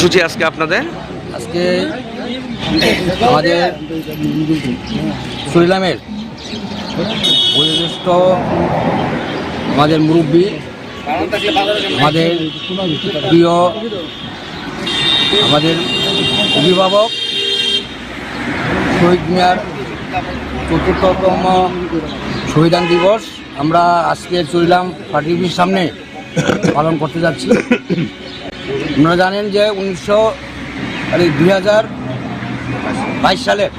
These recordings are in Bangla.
সূচি আজকে আপনাদের? আজকে আমাদের সুরিলামের বয়োজ্যেষ্ঠ আমাদের মুরব্বী, আমাদের প্রিয়, আমাদের অভিভাবক, শহীদ মিয়ার চতুর্থতম শহীদান দিবস। আমরা আজকে চলিলাম পার্টিভির সামনে পালন করতে যাচ্ছি। আপনারা জানেন যে উনিশশো দুই হাজার বাইশ সালের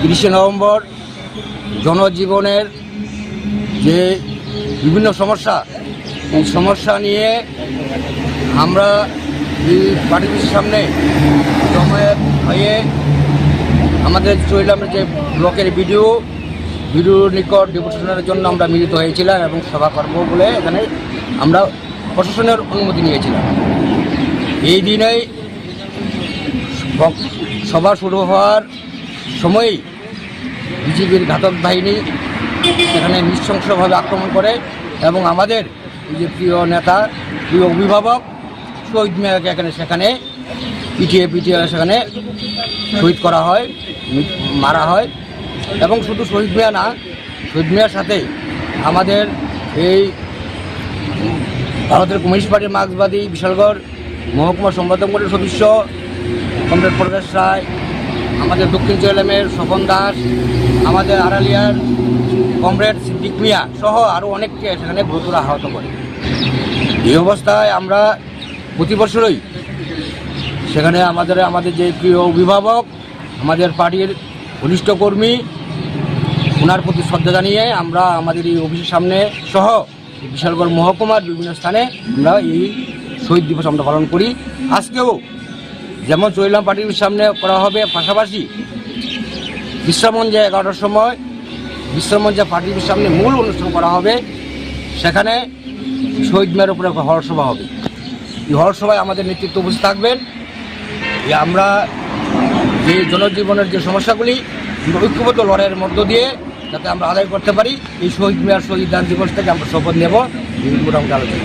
তিরিশে নভেম্বর জনজীবনের যে বিভিন্ন সমস্যা, এই সমস্যা নিয়ে আমরা এই পার্টির সামনে জমায়েত হয়ে আমাদের চৈলামের যে ব্লকের ভিডিও ভিডিওর নিকট ডেপুটেশনের জন্য আমরা মিলিত হয়েছিলাম এবং সভা করব বলে এখানে আমরা প্রশাসনের অনুমতি নিয়েছিলাম। এই দিনেই সভা শুরু হওয়ার সময়ই বিজেপির ঘাতক বাহিনী সেখানে নৃশংসভাবে আক্রমণ করে এবং আমাদের যে প্রিয় নেতা, প্রিয় অভিভাবক শহীদ মিয়াকে এখানে সেখানে পিটিয়ে পিটিয়ে সেখানে শহীদ করা হয়, মারা হয় এবং শুধু শহীদ মিয়া না, শহীদ মিয়ার সাথে আমাদের এই ভারতের কমিউনিস্ট পার্টির মার্ক্সবাদী বিশালগড় মহকুমা সম্পাদক বোর্ডের সদস্য কমরেড প্রদেশ রায়, আমাদের দক্ষিণ চৈলামের স্বপন দাস, আমাদের আড়ালিয়ার কমরেড সিদ্দিক মিয়া সহ আরও অনেককে সেখানে গুরুতর আহত করে। এই অবস্থায় আমরা প্রতি বছরই সেখানে আমাদের আমাদের যে প্রিয় অভিভাবক, আমাদের পার্টির ঘনিষ্ঠ কর্মী ওনার প্রতি শ্রদ্ধা জানিয়ে আমরা আমাদের এই অফিসের সামনে সহ বিশালগড় মহকুমার বিভিন্ন স্থানে আমরা এই শহীদ দিবস আমরা পালন করি। আজকেও যেমন চৈলাম পার্টির সামনে করা হবে, পাশাপাশি বিশ্রামঞ্জে এগারোটার সময় বিশ্রামঞ্জে পার্টির সামনে মূল অনুষ্ঠান করা হবে। সেখানে শহীদ মেয়ের উপরে হরসভা হবে। এই হরসভায় আমাদের নেতৃত্ব উপস্থিত থাকবেন। যে আমরা যে জনজীবনের যে সমস্যাগুলি ঐক্যবদ্ধ লড়াইয়ের মধ্য দিয়ে যাতে আমরা আদায় করতে পারি, এই শহীদ মেয়ার শহীদ দান দিবস থেকে আমরা শপথ নেব। এই মোটামুটি আলোচনা।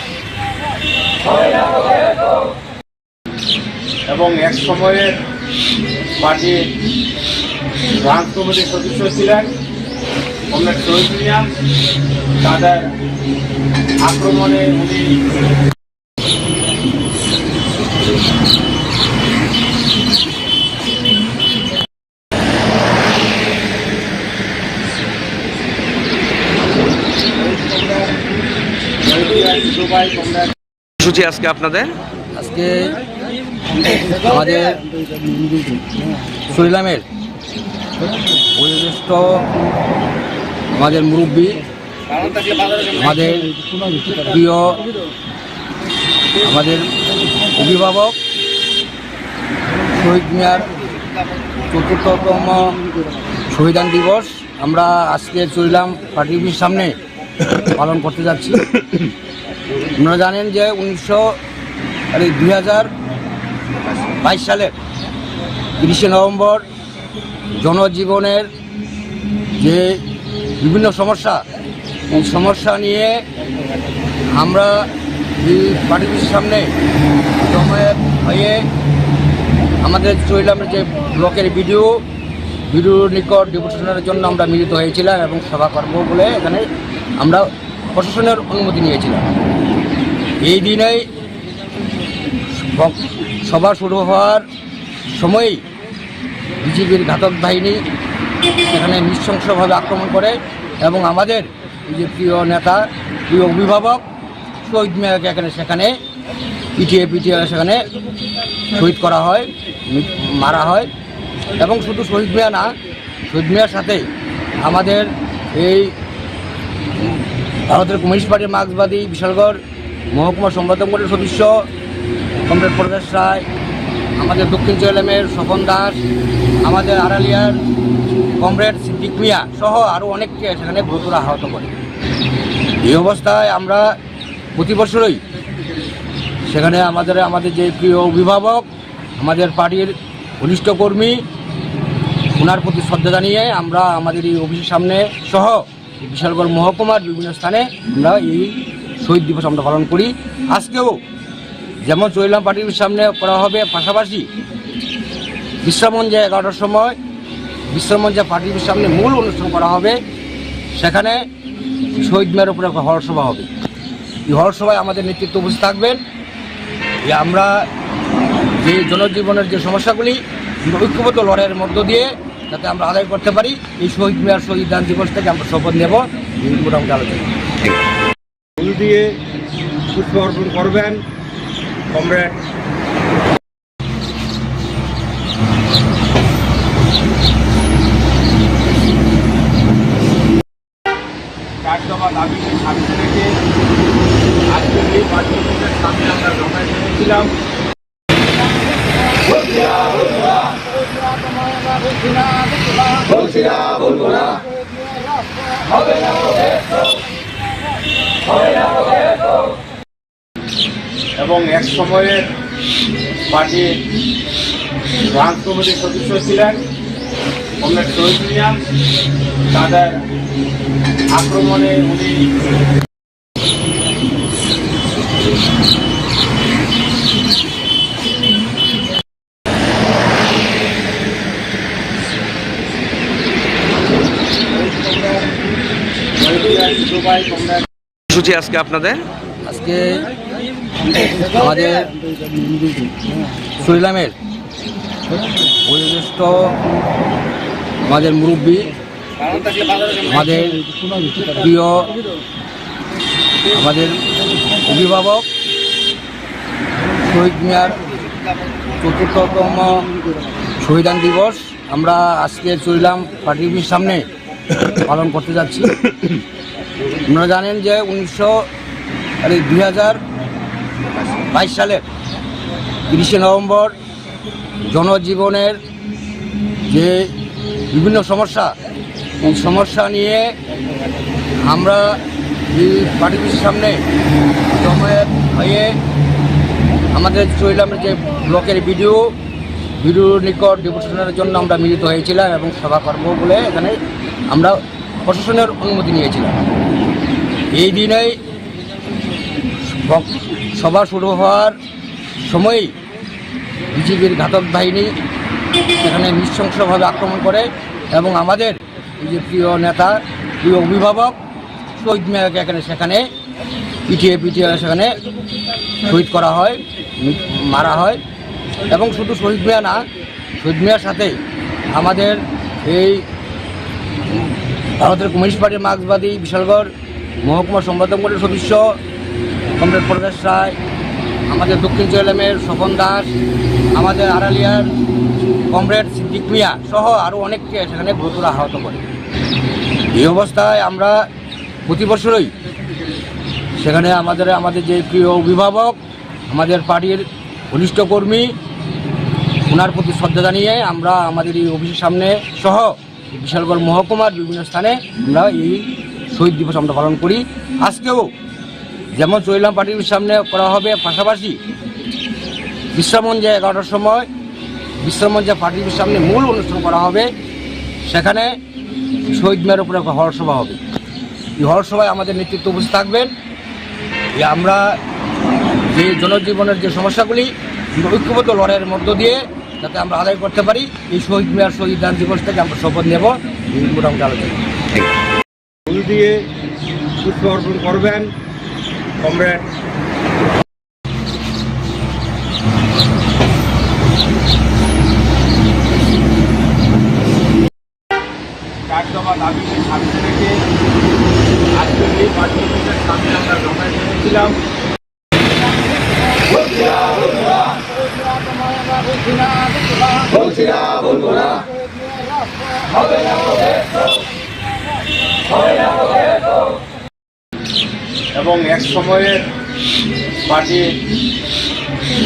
এবং এক সময়ে পার্টির ব্রাঞ্চ কমিটির সদস্য ছিলেন অনেক শহীদ তাদের আক্রমণে উনি সূচি আজকে আপনাদের? আজকে আমাদের সুরিলামের বয়োজ্যেষ্ঠ আমাদের মুরব্বী, আমাদের প্রিয়, আমাদের অভিভাবক, শহীদ মিয়ার চতুর্থতম শহীদান দিবস। আমরা আজকে চলিলাম পার্টি অফিস সামনে পালন করতে যাচ্ছি। আপনারা জানেন যে উনিশশো দুই হাজার বাইশ সালের তিরিশে নভেম্বর জনজীবনের যে বিভিন্ন সমস্যা, এই সমস্যা নিয়ে আমরা এই পার্টির সামনে জমায়েত হয়ে আমাদের চৈলামের যে ব্লকের ভিডিও ভিডিওর নিকট ডেপুটেশনের জন্য আমরা মিলিত হয়েছিলাম এবং সভা করব বলে এখানে আমরা প্রশাসনের অনুমতি নিয়েছিলাম। এই দিনেই সভা শুরু হওয়ার সময়ই বিজেপির ঘাতক বাহিনী সেখানে নৃশংসভাবে আক্রমণ করে এবং আমাদের যে প্রিয় নেতা, প্রিয় অভিভাবক শহীদ মিয়াকে এখানে সেখানে পিটিয়ে পিটিয়ে সেখানে শহীদ করা হয়, মারা হয় এবং শুধু শহীদ মিয়া না, শহীদ মিয়ার সাথে আমাদের এই ভারতের কমিউনিস্ট পার্টির মার্ক্সবাদী, বিশালগড় মহকুমা সম্পাদক সদস্য, কমরেড প্রদেশ রায়, আমাদের দক্ষিণ চৈলামের স্বপন দাস, আমাদের আড়ালিয়ার কমরেড সিদ্দিক মিয়া সহ আরও অনেককে সেখানে গুরুতর আহত করে। এই অবস্থায় আমরা প্রতি বছরই সেখানে আমাদের আমাদের যে প্রিয় অভিভাবক, আমাদের পার্টির ঘনিষ্ঠ কর্মী ওনার প্রতি শ্রদ্ধা জানিয়ে আমরা আমাদের এই অফিসের সামনে সহ বিশালগড় মহকুমার বিভিন্ন স্থানে আমরা এই শহীদ দিবস আমরা পালন করি। আজকেও যেমন চৈলাম পার্টির সামনে করা হবে, পাশাপাশি বিশ্রামঞ্জে এগারোটার সময় বিশ্রামঞ্জে পার্টির সামনে মূল অনুষ্ঠান করা হবে। সেখানে শহীদ মেয়ের উপরে একটা হর সভা হবে। এই হরসভায় আমাদের নেতৃত্ব উপস্থিত থাকবেন। যে আমরা যে জনজীবনের যে সমস্যাগুলি, আমরা ঐক্যবদ্ধ লড়াইয়ের মধ্য দিয়ে যাতে আমরা আদায় করতে পারি, এই শহীদ মেয়ার শহীদ দান দিবস থেকে আমরা শপথ নেব। এই মোটামুটি আলোচনা। দিয়ে পুষ্প অর্পণ করবেন। কমরেড। চার দফা দাবিকে সামনে রেখে আজকে এই পার্টি সামনে আমরা জমায়েত হয়েছিলাম এবং এক সময়ে পার্টির ব্রাঞ্চ কমিটির সদস্য ছিলেন কমরেড শহীদ তাদের আক্রমণে উনি দুবাই কমরেড সূচি আজকে আপনাদের? আজকে আমাদের সুরিলামের বয়োজ্যেষ্ঠ আমাদের মুরব্বী, আমাদের প্রিয়, আমাদের অভিভাবক, শহীদ মিয়ার চতুর্থতম শহীদান দিবস। আমরা আজকে চলিলাম পার্টি অফিস সামনে পালন করতে যাচ্ছি। আপনারা জানেন যে উনিশশো, আরে দুই হাজার বাইশ সালের তিরিশে নভেম্বর জনজীবনের যে বিভিন্ন সমস্যা, এই সমস্যা নিয়ে আমরা এই পার্টির সামনে জমায়েত হয়ে আমাদের চৈলামের যে ব্লকের ভিডিও ভিডিওর নিকট ডেপুটেশনের জন্য আমরা মিলিত হয়েছিলাম এবং সভা করব বলে এখানে আমরা প্রশাসনের অনুমতি নিয়েছিলাম। এই দিনেই সভা শুরু হওয়ার সময়ই বিজেপির ঘাতক বাহিনী সেখানে নৃশংসভাবে আক্রমণ করে এবং আমাদের যে প্রিয় নেতা, প্রিয় অভিভাবক শহীদ মিয়াকে এখানে সেখানে পিটিয়ে পিটিয়ে সেখানে শহীদ করা হয়, মারা হয় এবং শুধু শহীদ মিয়া না, শহীদ মিয়ার সাথে আমাদের এই ভারতের কমিউনিস্ট পার্টির মার্ক্সবাদী বিশালগড় মহকুমা সম্পাদক বোর্ডের সদস্য, কমরেড প্রদেশ রায়, আমাদের দক্ষিণ চৈলামের স্বপন দাস, আমাদের আড়ালিয়ার কমরেড সিদ্দিক মিয়া সহ আরও অনেককে সেখানে গুরুতর আহত করে। এই অবস্থায় আমরা প্রতি বছরই সেখানে আমাদের আমাদের যে প্রিয় অভিভাবক, আমাদের পার্টির ঘনিষ্ঠ কর্মী ওনার প্রতি শ্রদ্ধা জানিয়ে আমরা আমাদের এই অফিসের সামনে সহ বিশালগড় মহকুমার বিভিন্ন স্থানে আমরা এই শহীদ দিবস আমরা পালন করি। আজকেও যেমন চৈলাম পার্টির সামনে করা হবে, পাশাপাশি বিশ্রামঞ্জে এগারোটার সময় বিশ্রামঞ্জে পার্টির সামনে মূল অনুষ্ঠান করা হবে। সেখানে শহীদ মেয়ের উপরে একটা হর সভা হবে। এই হরসভায় আমাদের নেতৃত্ব উপস্থিত থাকবেন। যে আমরা যে জনজীবনের যে সমস্যাগুলি, ঐক্যবদ্ধ লড়াইয়ের মধ্য দিয়ে যাতে আমরা আদায় করতে পারি। এই শহীদ মেয়ার শহীদ দান দিবস থেকে আমরা শপথ নেব। মোটামুটি আলোচনা। ফুল দিয়ে পুষ্প অর্পণ করবেন। কমরেড চার দফা দাবিকে সামনে রেখে আজকে এই পার্টি সামনে আমরা জমায়েত এবং এক সময়ে পার্টির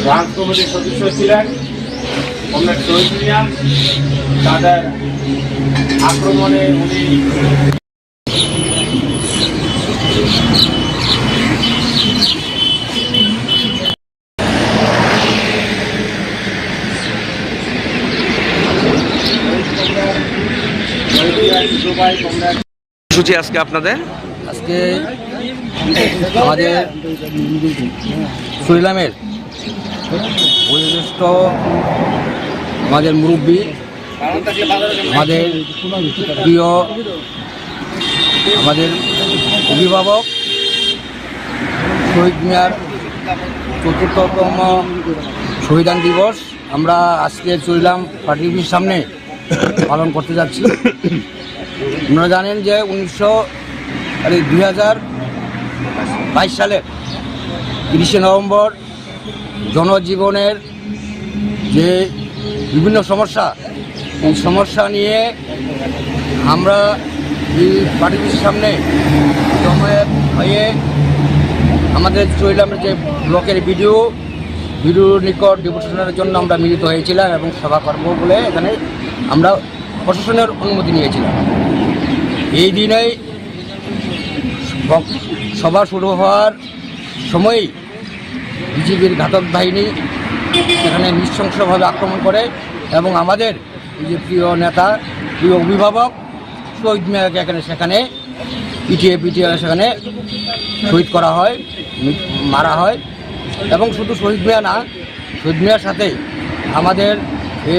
ব্রাঞ্চ কমিটির সদস্য ছিলেন কমরেড শহীদ তাদের আক্রমণে উনি সূচি আজকে আপনাদের? আজকে আমাদের সুরিলামের বয়োজ্যেষ্ঠ আমাদের মুরব্বী, আমাদের প্রিয়, আমাদের অভিভাবক, শহীদ মিয়ার চতুর্থতম শহীদান দিবস। আমরা আজকে চইলাম পার্টি অফিস সামনে পালন করতে যাচ্ছি। আপনারা জানেন যে উনিশশো, আরে দুই হাজার বাইশ সালের তিরিশে নভেম্বর জনজীবনের যে বিভিন্ন সমস্যা, এই সমস্যা নিয়ে আমরা এই পার্টির সামনে জমায়েত হয়ে আমাদের চৈলামের যে ব্লকের ভিডিও ভিডিওর নিকট ডেপুটেশনের জন্য আমরা মিলিত হয়েছিলাম এবং সভা করব বলে এখানে আমরা প্রশাসনের অনুমতি নিয়েছিলাম। এই দিনেই সভা শুরু হওয়ার সময়ই বিজেপির ঘাতক বাহিনী সেখানে নৃশংসভাবে আক্রমণ করে এবং আমাদের যে প্রিয় নেতা, প্রিয় অভিভাবক শহীদ মিয়াকে এখানে সেখানে পিটিয়ে পিটিয়ে সেখানে শহীদ করা হয়, মারা হয় এবং শুধু শহীদ মিয়া না, শহীদ মিয়ার সাথে আমাদের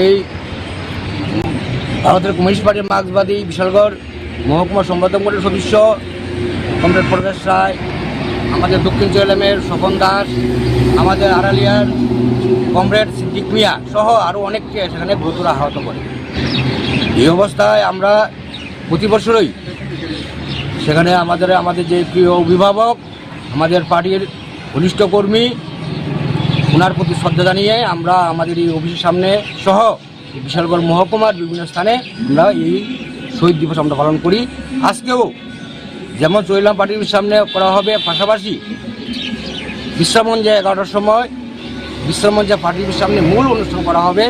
এই ভারতের কমিউনিস্ট পার্টির মার্ক্সবাদী বিশালগড় মহকুমা সম্পাদক সদস্য, কমরেড প্রকাশ রায়, আমাদের দক্ষিণ চৈলামের স্বপন দাস, আমাদের আড়ালিয়ার কমরেড সিদ্দিক মিয়া সহ আরও অনেককে সেখানে গুরুতর আহত করে। এই অবস্থায় আমরা প্রতি বছরই সেখানে আমাদের আমাদের যে প্রিয় অভিভাবক, আমাদের পার্টির ঘনিষ্ঠ কর্মী ওনার প্রতি শ্রদ্ধা জানিয়ে আমরা আমাদের এই অফিসের সামনে সহ বিশালগড় মহকুমার বিভিন্ন স্থানে আমরা এই শহীদ দিবস আমরা পালন করি। আজকেও যেমন চৈলাম পার্টির সামনে করা হবে, পাশাপাশি বিশ্রামঞ্জে এগারোটার সময় বিশ্রামঞ্জে পার্টির সামনে মূল অনুষ্ঠান করা হবে।